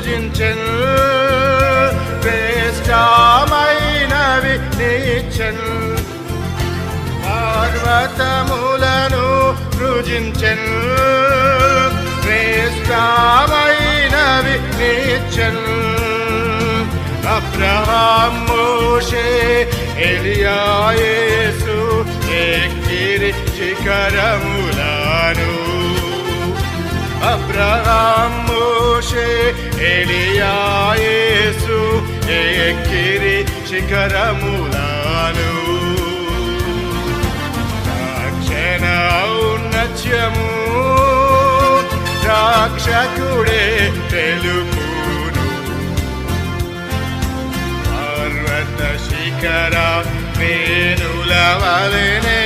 పూజించెను. శ్రేష్టమైనవి నీచెను. పర్వతములను సృజించెన్. శ్రేష్టమైనవి నీచెను. Abraham మోషే ఎలియాయేసు ఎక్కిరి శిఖరములను. Abraham ఎలియాయేసు ఎక్కిరి శిఖరములాను రక్షణ ఔన్నత్యము రక్షకుడే తెలుపును. పర్వత శిఖర మేనుల వలనే